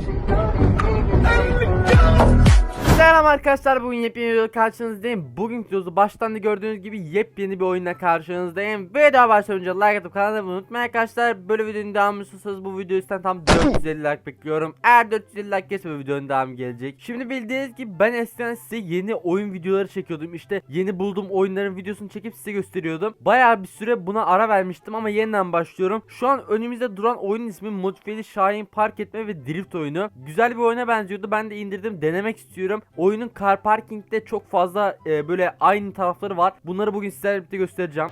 Thank you. Selam arkadaşlar bugün yepyeni videoda karşınızdayım. Bugün videosu baştan da gördüğünüz gibi yepyeni bir oyunla karşınızdayım. Video başlamadan önce like atıp kanalıma abone unutmayın arkadaşlar. Böyle videonun devamı istiyorsanız bu videoyu üstten tam 450 like bekliyorum. Eğer 450 like geçse videonun devamı gelecek. Şimdi bildiğiniz gibi ben eskiden size yeni oyun videoları çekiyordum. İşte yeni bulduğum oyunların videosunu çekip size gösteriyordum. Bayağı bir süre buna ara vermiştim ama yeniden başlıyorum. Şu an önümüzde duran oyunun ismi Modifiyeli Şahin Park Etme ve Drift oyunu. Güzel bir oyuna benziyordu. Ben de indirdim denemek istiyorum. Oyunun car parking'de çok fazla e, böyle aynı tarafları var. Bunları bugün sizlerle birlikte göstereceğim.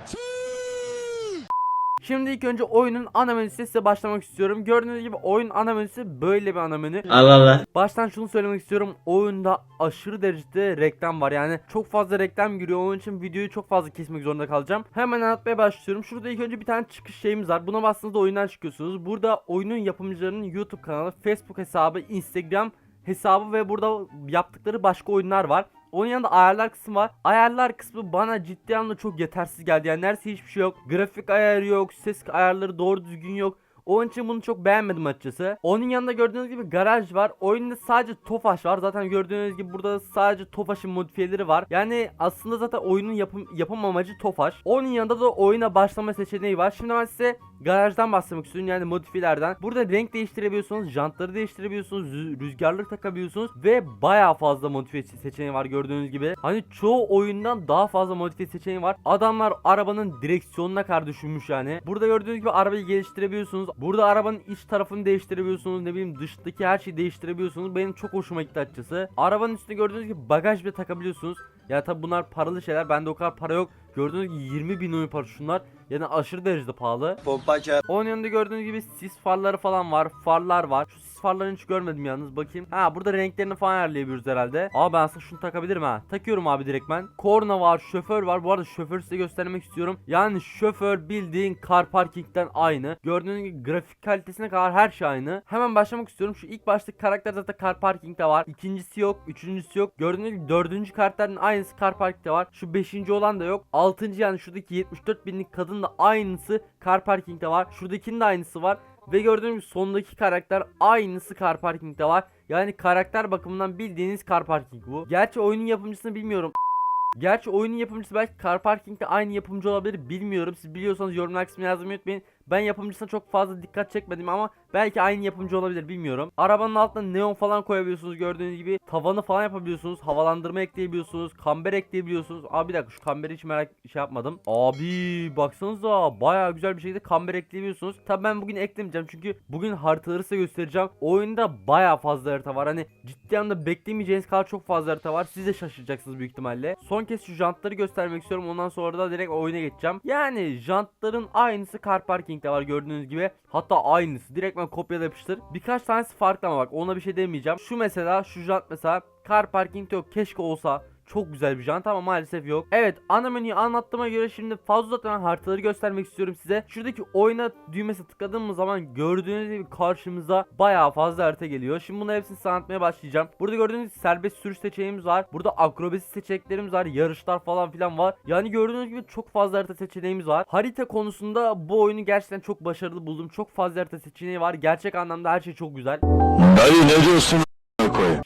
Şimdi ilk önce oyunun ana menüsüne size başlamak istiyorum. Gördüğünüz gibi oyun ana menüsü böyle bir ana menü. Allah Allah. Baştan şunu söylemek istiyorum. Oyunda aşırı derecede reklam var. Yani çok fazla reklam giriyor. Onun için videoyu çok fazla kesmek zorunda kalacağım. Hemen anlatmaya başlıyorum. Şurada ilk önce bir tane çıkış şeyimiz var. Buna bastığınızda oyundan çıkıyorsunuz. Burada oyunun yapımcılarının YouTube kanalı, Facebook hesabı, Instagram hesabı ve burada yaptıkları başka oyunlar var. Onun yanında ayarlar kısmı var. Ayarlar kısmı bana ciddi anlamda çok yetersiz geldi. Yani neredeyse hiçbir şey yok. Grafik ayarı yok. Ses ayarları doğru düzgün yok. Onun için bunu çok beğenmedim açıkçası. Onun yanında gördüğünüz gibi garaj var. Oyunda sadece Tofaş var. Zaten gördüğünüz gibi burada sadece Tofaş'ın modifiyeleri var. Yani aslında zaten oyunun yapım, yapım amacı Tofaş. Onun yanında da oyuna başlama seçeneği var. Şimdi ben size garajdan bahsetmek istiyorum. Yani modifiyelerden. Burada renk değiştirebiliyorsunuz. Jantları değiştirebiliyorsunuz. rü- Rüzgarlık takabiliyorsunuz. Ve bayağı fazla modifiye seçeneği var gördüğünüz gibi. Hani çoğu oyundan daha fazla modifiye seçeneği var. Adamlar arabanın direksiyonuna kadar düşünmüş yani. Burada gördüğünüz gibi arabayı geliştirebiliyorsunuz. Burada arabanın iç tarafını değiştirebiliyorsunuz. Ne bileyim dıştaki her şeyi değiştirebiliyorsunuz. Benim çok hoşuma gitti açıkçası. Arabanın üstünde gördüğünüz gibi bagaj bile takabiliyorsunuz. Ya tabi bunlar paralı şeyler. Bende o kadar para yok. Gördüğünüz gibi 20 bin oyun para şunlar. Yani aşırı derecede pahalı. Pompaça. Onun yanında gördüğünüz gibi sis farları falan var. Farlar var. Şu sis farlarını hiç görmedim yalnız bakayım. Ha burada renklerini falan ayarlayabiliyoruz herhalde. Aa ben aslında şunu takabilirim ha. Takıyorum abi direktmen. Korna var, şoför var. Bu arada şoförü size göstermek istiyorum. Yani şoför bildiğin car parking'den aynı. Gördüğünüz gibi grafik kalitesine kadar her şey aynı. Hemen başlamak istiyorum. Şu ilk baştaki karakter zaten car parking'de var. İkincisi yok, üçüncüsü yok. Gördüğünüz gibi dördüncü karakterin aynısı car parking'de var. Şu beşinci olan da yok. Altıncı yani şuradaki 74 binlik kadın da aynısı car parking'de var. Şuradakinin de aynısı var. Ve gördüğünüz gibi sondaki karakter aynısı car parking'de var. Yani karakter bakımından bildiğiniz car parking bu. Gerçi oyunun yapımcısını bilmiyorum. Gerçi oyunun yapımcısı belki Car Parking'de aynı yapımcı olabilir bilmiyorum. Siz biliyorsanız yorumlar kısmına yazmayı unutmayın. Ben yapımcısına çok fazla dikkat çekmedim ama belki aynı yapımcı olabilir bilmiyorum. Arabanın altına neon falan koyabiliyorsunuz gördüğünüz gibi. Tavanı falan yapabiliyorsunuz. Havalandırma ekleyebiliyorsunuz. Kamber ekleyebiliyorsunuz. Abi bir dakika şu kamberi hiç merak şey yapmadım. Abi baksanıza baya güzel bir şekilde kamber ekleyebiliyorsunuz. Tabi ben bugün eklemeyeceğim çünkü bugün haritaları size göstereceğim. Oyunda baya fazla harita var. Hani ciddi anlamda beklemeyeceğiniz kadar çok fazla harita var. Siz de şaşıracaksınız büyük ihtimalle. Son kez şu jantları göstermek istiyorum. Ondan sonra da direkt oyuna geçeceğim. Yani jantların aynısı Car Parking'de var gördüğünüz gibi. Hatta aynısı. Direkt ben kopyala yapıştır. Birkaç tanesi farklı ama bak ona bir şey demeyeceğim. Şu mesela şu jant mesela Car Parking'de yok. Keşke olsa. Çok güzel bir jant ama maalesef yok. Evet ana menüyü anlattığıma göre şimdi fazla uzatmadan haritaları göstermek istiyorum size. Şuradaki oyna düğmesi tıkladığımız zaman gördüğünüz gibi karşımıza bayağı fazla harita geliyor. Şimdi bunları hepsini size anlatmaya başlayacağım. Burada gördüğünüz gibi serbest sürüş seçeneğimiz var. Burada akrobasi seçeneklerimiz var. Yarışlar falan filan var. Yani gördüğünüz gibi çok fazla harita seçeneğimiz var. Harita konusunda bu oyunu gerçekten çok başarılı buldum. Çok fazla harita seçeneği var. Gerçek anlamda her şey çok güzel. Dayı ne diyorsun?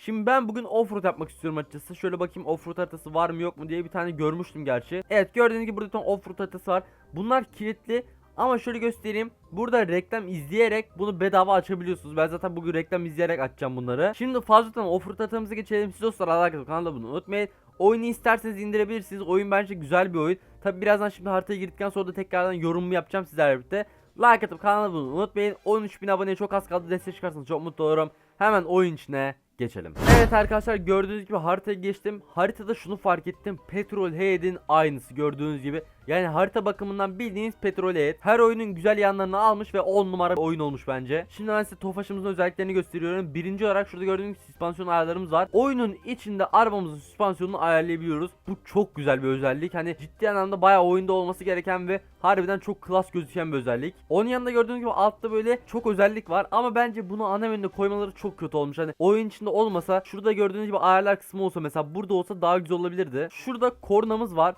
Şimdi ben bugün offroad yapmak istiyorum açıkçası. Şöyle bakayım offroad haritası var mı yok mu diye bir tane görmüştüm gerçi. Evet gördüğünüz gibi burada bir tane offroad haritası var. Bunlar kilitli ama şöyle göstereyim. Burada reklam izleyerek bunu bedava açabiliyorsunuz. Ben zaten bugün reklam izleyerek açacağım bunları. Şimdi fazladan offroad haritamıza geçelim. Siz dostlar alakalı kanalda bunu unutmayın. Oyunu isterseniz indirebilirsiniz. Oyun bence güzel bir oyun. Tabi birazdan şimdi haritaya girdikten sonra da tekrardan yorumumu yapacağım sizlerle birlikte. Like atıp kanala bunu unutmayın. 13.000 aboneye çok az kaldı. Destek çıkarsanız çok mutlu olurum. Hemen oyun içine geçelim. Evet arkadaşlar gördüğünüz gibi haritaya geçtim. Haritada şunu fark ettim. Petrol Head'in aynısı gördüğünüz gibi. Yani harita bakımından bildiğiniz Petrol Head. Her oyunun güzel yanlarını almış ve 10 numara bir oyun olmuş bence. Şimdi ben size Tofaş'ımızın özelliklerini gösteriyorum. Birinci olarak şurada gördüğünüz süspansiyon ayarlarımız var. Oyunun içinde arabamızın süspansiyonunu ayarlayabiliyoruz. Bu çok güzel bir özellik. Hani ciddi anlamda bayağı oyunda olması gereken ve harbiden çok klas gözüken bir özellik. Onun yanında gördüğünüz gibi altta böyle çok özellik var ama bence bunu ana menüde koymaları çok kötü olmuş. Hani oyun içinde olmasa şurada gördüğünüz gibi ayarlar kısmı olsa mesela burada olsa daha güzel olabilirdi. Şurada kornamız var.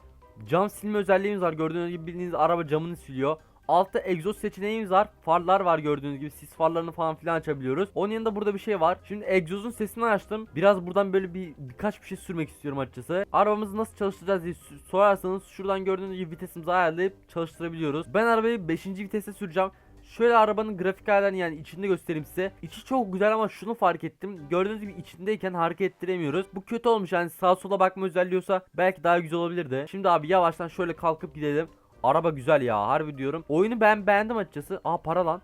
Cam silme özelliğimiz var. Gördüğünüz gibi bildiğiniz araba camını siliyor. altta egzoz seçeneğimiz var. Farlar var gördüğünüz gibi. Sis farlarını falan filan açabiliyoruz. Onun yanında burada bir şey var. Şimdi egzozun sesini açtım. Biraz buradan böyle bir birkaç bir şey sürmek istiyorum açıkçası. Arabamızı nasıl çalıştıracağız diye sorarsanız şuradan gördüğünüz gibi vitesimizi ayarlayıp çalıştırabiliyoruz. Ben arabayı 5. vitese süreceğim. Şöyle arabanın grafik ayarlarını yani içinde göstereyim size. İçi çok güzel ama şunu fark ettim. Gördüğünüz gibi içindeyken hareket ettiremiyoruz. Bu kötü olmuş yani sağa sola bakma özelliği olsa belki daha güzel olabilirdi. Şimdi abi yavaştan şöyle kalkıp gidelim. Araba güzel ya harbi diyorum. Oyunu ben beğendim açıkçası. Aa para lan.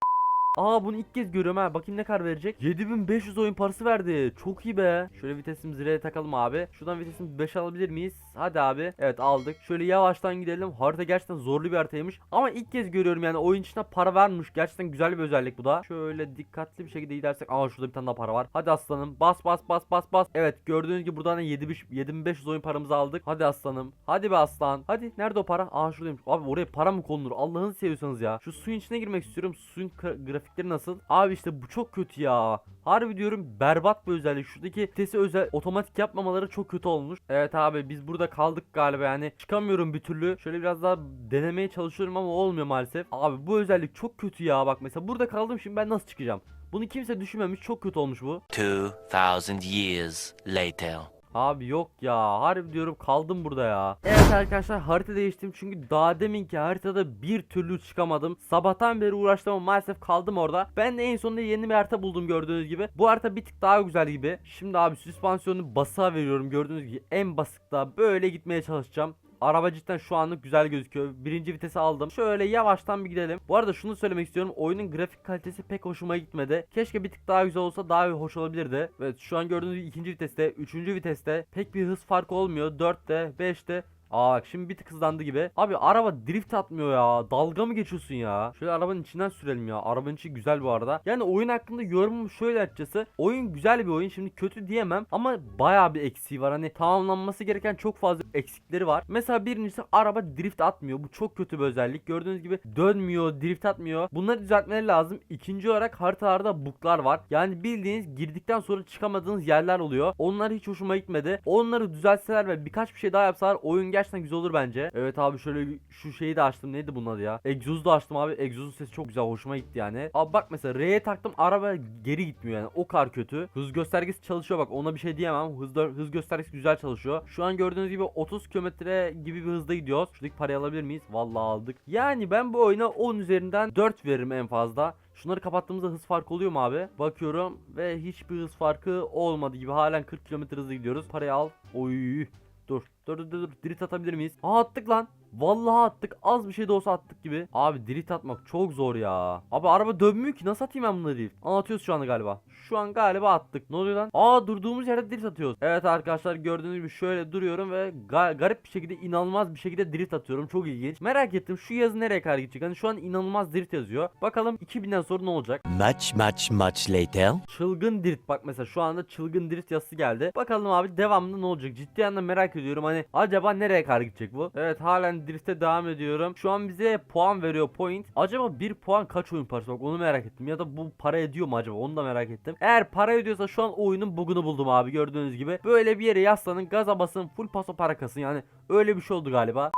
Aa bunu ilk kez görüyorum ha. Bakayım ne kadar verecek. 7500 oyun parası verdi. Çok iyi be. Şöyle vitesimizi R'ye takalım abi. Şuradan vitesimizi 5 alabilir miyiz? Hadi abi. Evet aldık. Şöyle yavaştan gidelim. Harita gerçekten zorlu bir haritaymış. Ama ilk kez görüyorum yani oyun içine para vermiş. Gerçekten güzel bir özellik bu da. Şöyle dikkatli bir şekilde gidersek. Aa şurada bir tane daha para var. Hadi aslanım. Bas bas bas bas bas. Evet gördüğünüz gibi buradan 7500 7500 oyun paramızı aldık. Hadi aslanım. Hadi be aslan. Hadi nerede o para? Aa şuradaymış. Abi oraya para mı konulur? Allah'ını seviyorsanız ya. Şu suyun içine girmek istiyorum. Suyun grafikleri nasıl? Abi işte bu çok kötü ya. Harbi diyorum berbat bir özellik. Şuradaki vitesi özel otomatik yapmamaları çok kötü olmuş. Evet abi biz burada kaldık galiba yani. Çıkamıyorum bir türlü. Şöyle biraz daha denemeye çalışıyorum ama olmuyor maalesef. Abi bu özellik çok kötü ya. Bak mesela burada kaldım şimdi ben nasıl çıkacağım? Bunu kimse düşünmemiş. Çok kötü olmuş bu. 2,000 years later. Abi yok ya harbi diyorum kaldım burada ya. Evet arkadaşlar harita değiştim çünkü daha deminki haritada bir türlü çıkamadım. Sabahtan beri uğraştım ama maalesef kaldım orada. Ben de en sonunda yeni bir harita buldum gördüğünüz gibi. Bu harita bir tık daha güzel gibi. Şimdi abi süspansiyonu basığa veriyorum gördüğünüz gibi en basıkta böyle gitmeye çalışacağım. Araba cidden şu anlık güzel gözüküyor. Birinci vitesi aldım. Şöyle yavaştan bir gidelim. Bu arada şunu söylemek istiyorum. Oyunun grafik kalitesi pek hoşuma gitmedi. Keşke bir tık daha güzel olsa daha hoş olabilirdi. Evet şu an gördüğünüz ikinci viteste, üçüncü viteste pek bir hız farkı olmuyor. 4'te, 5'te Aa bak şimdi bir tık hızlandı gibi. Abi araba drift atmıyor ya. Dalga mı geçiyorsun ya? Şöyle arabanın içinden sürelim ya. Arabanın içi güzel bu arada. Yani oyun hakkında yorumum şöyle açıkçası. Oyun güzel bir oyun. Şimdi kötü diyemem ama bayağı bir eksiği var. Hani tamamlanması gereken çok fazla eksikleri var. Mesela birincisi araba drift atmıyor. Bu çok kötü bir özellik. Gördüğünüz gibi dönmüyor, drift atmıyor. Bunları düzeltmeleri lazım. İkinci olarak haritalarda buglar var. Yani bildiğiniz girdikten sonra çıkamadığınız yerler oluyor. Onlar hiç hoşuma gitmedi. Onları düzeltseler ve birkaç bir şey daha yapsalar oyun gerçekten güzel olur bence. Evet abi şöyle şu şeyi de açtım. Neydi bunun adı ya? Egzozu da açtım abi. Egzozun sesi çok güzel. Hoşuma gitti yani. Abi bak mesela R'ye taktım. Araba geri gitmiyor yani. O kadar kötü. Hız göstergesi çalışıyor bak. Ona bir şey diyemem. Hız, hız göstergesi güzel çalışıyor. Şu an gördüğünüz gibi 30 kilometre gibi bir hızda gidiyoruz. Şuradaki parayı alabilir miyiz? Vallahi aldık. Yani ben bu oyuna 10 üzerinden 4 veririm en fazla. Şunları kapattığımızda hız farkı oluyor mu abi? Bakıyorum ve hiçbir hız farkı olmadı gibi. Halen 40 km hızla gidiyoruz. Parayı al. Oy. Dur. Dur dur dur. Drift atabilir miyiz? Aa attık lan. Vallahi attık. Az bir şey de olsa attık gibi. Abi drift atmak çok zor ya. Abi araba dönmüyor ki. Nasıl atayım ben bunları drift? Anlatıyoruz şu anda galiba. Şu an galiba attık. Ne oluyor lan? Aa durduğumuz yerde drift atıyoruz. Evet arkadaşlar gördüğünüz gibi şöyle duruyorum ve ga- garip bir şekilde inanılmaz bir şekilde drift atıyorum. Çok ilginç. Merak ettim şu yazı nereye kadar gidecek? Hani şu an inanılmaz drift yazıyor. Bakalım 2000'den sonra ne olacak? Much, much, much later. Çılgın drift bak mesela şu anda çılgın drift yazısı geldi. Bakalım abi devamında ne olacak? Ciddi anlamda merak ediyorum. Hani acaba nereye kadar gidecek bu? Evet halen drift'e devam ediyorum. Şu an bize puan veriyor point. Acaba bir puan kaç oyun parası? Bak onu merak ettim. Ya da bu para ediyor mu acaba? Onu da merak ettim. Eğer para ediyorsa şu an oyunun bugunu buldum abi gördüğünüz gibi. Böyle bir yere yaslanın gaza basın full paso para kasın yani. Öyle bir şey oldu galiba.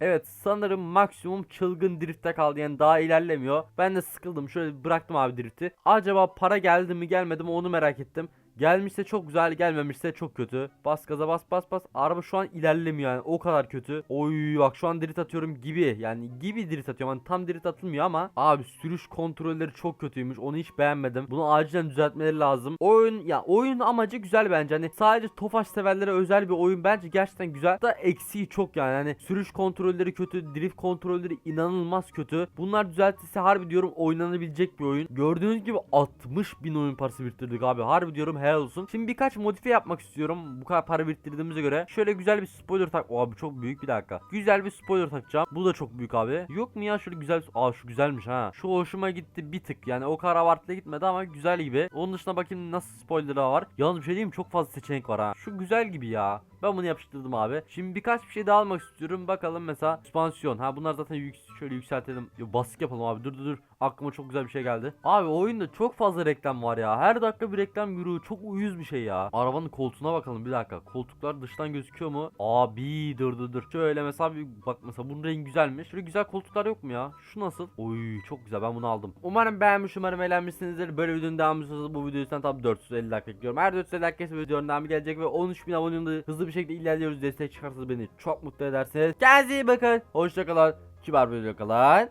Evet sanırım maksimum çılgın driftte kaldı yani daha ilerlemiyor. Ben de sıkıldım şöyle bıraktım abi drifti. Acaba para geldi mi gelmedi mi onu merak ettim. Gelmişse çok güzel gelmemişse çok kötü. Bas gaza bas bas bas. Araba şu an ilerlemiyor yani o kadar kötü. Oy bak şu an drift atıyorum gibi. Yani gibi drift atıyorum. Hani tam drift atılmıyor ama abi sürüş kontrolleri çok kötüymüş. Onu hiç beğenmedim. Bunu acilen düzeltmeleri lazım. Oyun ya oyun amacı güzel bence. Hani sadece Tofaş severlere özel bir oyun bence gerçekten güzel. Da eksiği çok yani. Hani sürüş kontrolleri kötü, drift kontrolleri inanılmaz kötü. Bunlar düzeltilse harbi diyorum oynanabilecek bir oyun. Gördüğünüz gibi 60 bin oyun parası biriktirdik abi. Harbi diyorum helal olsun. Şimdi birkaç modifiye yapmak istiyorum. Bu kadar para biriktirdiğimize göre. Şöyle güzel bir spoiler tak. O abi çok büyük bir dakika. Güzel bir spoiler takacağım. Bu da çok büyük abi. Yok mu ya şöyle güzel. Aa şu güzelmiş ha. Şu hoşuma gitti bir tık. Yani o kadar abartılı gitmedi ama güzel gibi. Onun dışında bakayım nasıl spoiler'lar var. Yalnız bir şey diyeyim çok fazla seçenek var ha. Şu güzel gibi ya. Ben bunu yapıştırdım abi. Şimdi birkaç bir şey daha almak istiyorum. Bakalım mesela süspansiyon. Ha bunlar zaten yük şöyle yükseltelim. Ya, basık yapalım abi. Dur dur dur. Aklıma çok güzel bir şey geldi. Abi oyunda çok fazla reklam var ya. Her dakika bir reklam yürüyor. Çok uyuz bir şey ya. Arabanın koltuğuna bakalım bir dakika. Koltuklar dıştan gözüküyor mu? Abi dur dur dur. Şöyle mesela bir bak mesela bunun rengi güzelmiş. Şöyle güzel koltuklar yok mu ya? Şu nasıl? Oy çok güzel ben bunu aldım. Umarım beğenmiş umarım eğlenmişsinizdir. Böyle videonun devamı bu videoyu tabi 450 like bekliyorum. Her 450 like gelirse videonun devamı gelecek ve 13 bin aboneliğinde hızlı bir şekilde ilerliyoruz. Destek çıkarsanız beni çok mutlu edersiniz. Kendinize iyi bakın. Hoşçakalın. Kibar bir video kalın.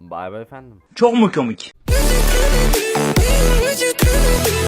Bay bay efendim. Çok mu komik?